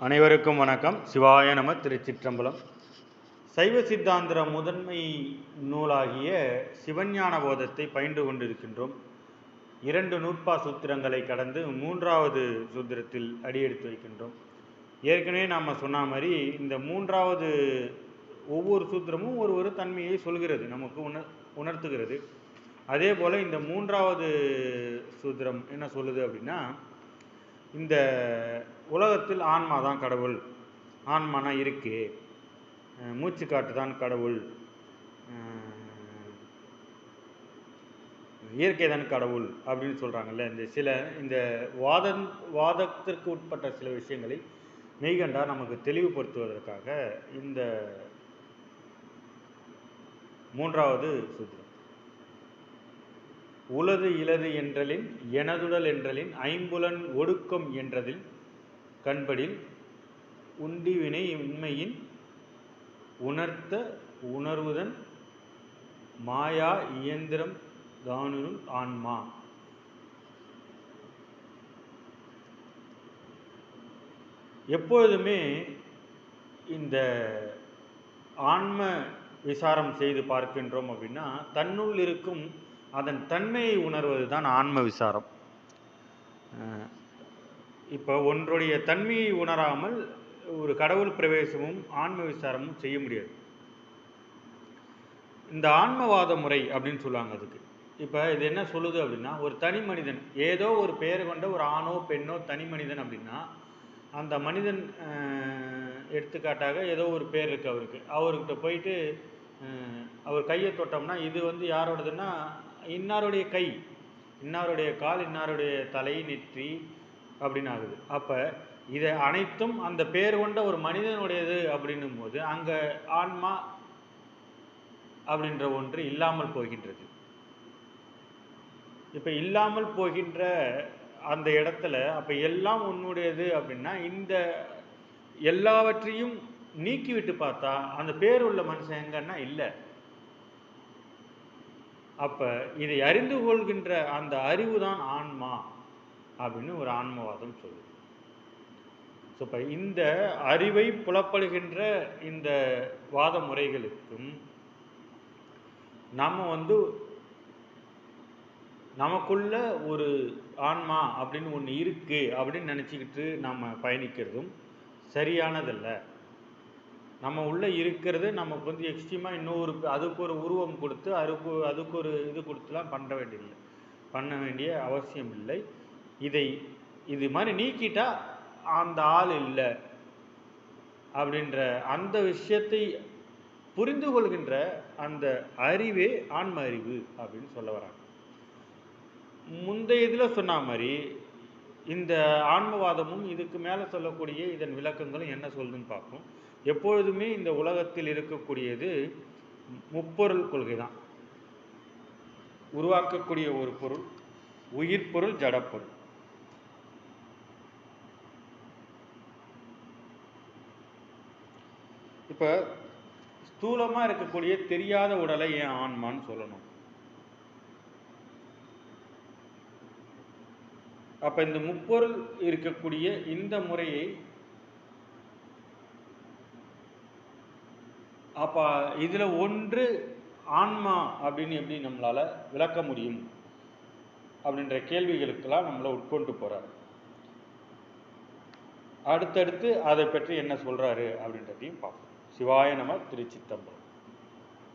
அனைவருக்கும் வணக்கம். சிவாய நம திருச்சிற்றம்பலம். சைவ சித்தாந்திர முதன்மை நூலாகிய சிவஞான போதத்தை பயின்று கொண்டிருக்கின்றோம். இரண்டு நூற்பா சூத்திரங்களை கடந்து மூன்றாவது சூத்திரத்தில் அடியெடுத்து வைக்கின்றோம். ஏற்கனவே நாம் சொன்ன மாதிரி இந்த மூன்றாவது ஒவ்வொரு சூத்திரமும் ஒரு ஒரு தன்மையை சொல்கிறது நமக்கு உணர் உணர்த்துகிறது. அதே போல் இந்த மூன்றாவது சூத்திரம் என்ன சொல்லுது அப்படின்னா இந்த உலகத்தில் ஆன்மா தான் கடவுள். ஆன்மானா இருக்கு. மூச்சு காட்டு தான் கடவுள். இயற்கை தான் கடவுள் அப்படின்னு சொல்கிறாங்கல்ல இந்த சில இந்த வாத வாதத்திற்கு உட்பட்ட சில விஷயங்களை மெய்கண்டா நமக்கு தெளிவுபடுத்துவதற்காக இந்த மூன்றாவது சூத்திரம். உலது இலது என்றலின் எனதுடல் என்றலின் ஐம்புலன் ஒடுக்கம் என்றதில் கண்படில் உண்டிவினை உண்மையின் உணர்த்த உணர்வுதன் மாயா இயந்திரம் தானுருள் ஆன்மா. எப்பொழுதுமே இந்த ஆன்ம விசாரம் செய்து பார்க்கின்றோம் அப்படின்னா தன்னுள் இருக்கும் அதன் தன்மையை உணர்வது தான் ஆன்ம விசாரம். இப்போ ஒன்றுடைய தன்மையை உணராமல் ஒரு கடவுள் பிரவேசமும் ஆன்ம விசாரமும் செய்ய முடியாது. இந்த ஆன்மவாத முறை அப்படின்னு சொல்லுவாங்க அதுக்கு. இப்போ இது என்ன சொல்லுது அப்படின்னா ஒரு தனி மனிதன் ஏதோ ஒரு பெயர் கொண்ட ஒரு ஆணோ பெண்ணோ தனி மனிதன் அப்படின்னா அந்த மனிதன் எடுத்துக்காட்டாக ஏதோ ஒரு பேர் இருக்குது அவருக்கு. அவர்கிட்ட போயிட்டு அவர் கையை தொட்டோம்னா இது வந்து யாரோடதுன்னா இன்னாருடைய கை. இன்னாருடைய கால் இன்னாருடைய தலை நெற்றி அப்படின்னு ஆகுது அப்போ இதை அனைத்தும் அந்த பேர் கொண்ட ஒரு மனிதனுடையது அப்படின்னும் போது அங்கே ஆன்மா அப்படின்ற ஒன்று இல்லாமல் போகின்றது. இப்போ இல்லாமல் போகின்ற அந்த இடத்துல அப்போ எல்லாம் உன்னுடையது அப்படின்னா இந்த எல்லாவற்றையும் நீக்கிவிட்டு பார்த்தா அந்த பேர் உள்ள மனுஷன் எங்கன்னா இல்லை. அப்ப இதை அறிந்து கொள்கின்ற அந்த அறிவு தான் ஆன்மா. அப்படின்னு ஒரு ஆன்மவாதம் சொல்லுது. ஸோ இப்போ இந்த அறிவை புலப்படுகின்ற இந்த வாத முறைகளுக்கும் நம்ம வந்து நமக்குள்ள ஒரு ஆன்மா அப்படின்னு ஒன்று இருக்கு அப்படின்னு நினச்சிக்கிட்டு நம்ம பயணிக்கிறதும் சரியானதல்ல. நம்ம உள்ளே இருக்கிறது நமக்கு வந்து எக்ஸ்ட்ரீமாக இன்னொரு அதுக்கு ஒரு உருவம் கொடுத்து அதுக்கு அதுக்கு ஒரு இது கொடுத்துலாம் பண்ண வேண்டியதில்லை. பண்ண வேண்டிய அவசியம் இல்லை. இதை இது மாதிரி நீக்கிட்டா அந்த ஆள் இல்லை. அப்படின்ற அந்த விஷயத்தை புரிந்து கொள்கின்ற அந்த அறிவே ஆன்ம அறிவு அப்படின்னு சொல்ல வராங்க. முந்தைய இதில் சொன்ன மாதிரி இந்த ஆன்மவாதமும் இதுக்கு மேலே சொல்லக்கூடிய இதன் விளக்கங்களும் என்ன சொல்லுதுன்னு பார்ப்போம். எப்பொழுதுமே இந்த உலகத்தில் இருக்கக்கூடியது முப்பொருள் கொள்கை தான் உருவாக்கக்கூடிய ஒரு பொருள் உயிர் பொருள் ஜடப்பொருள். இப்போ ஸ்தூலமாக இருக்கக்கூடிய தெரியாத உடலை ஏன் ஆன்மான்னு சொல்லணும். அப்ப இந்த முப்பொருள் இருக்கக்கூடிய இந்த முறையை அப்ப இதுல ஒன்று ஆன்மா அப்படின்னு எப்படி நம்மளால விளக்க முடியும்? அப்படின்ற கேள்விகளுக்கெல்லாம் நம்மளை உட்கொண்டு போறாரு. அடுத்தடுத்து அதை பற்றி என்ன சொல்றாரு அப்படின்றதையும் பார்ப்போம். சிவாய நம திருச்சித்தம்பரம்.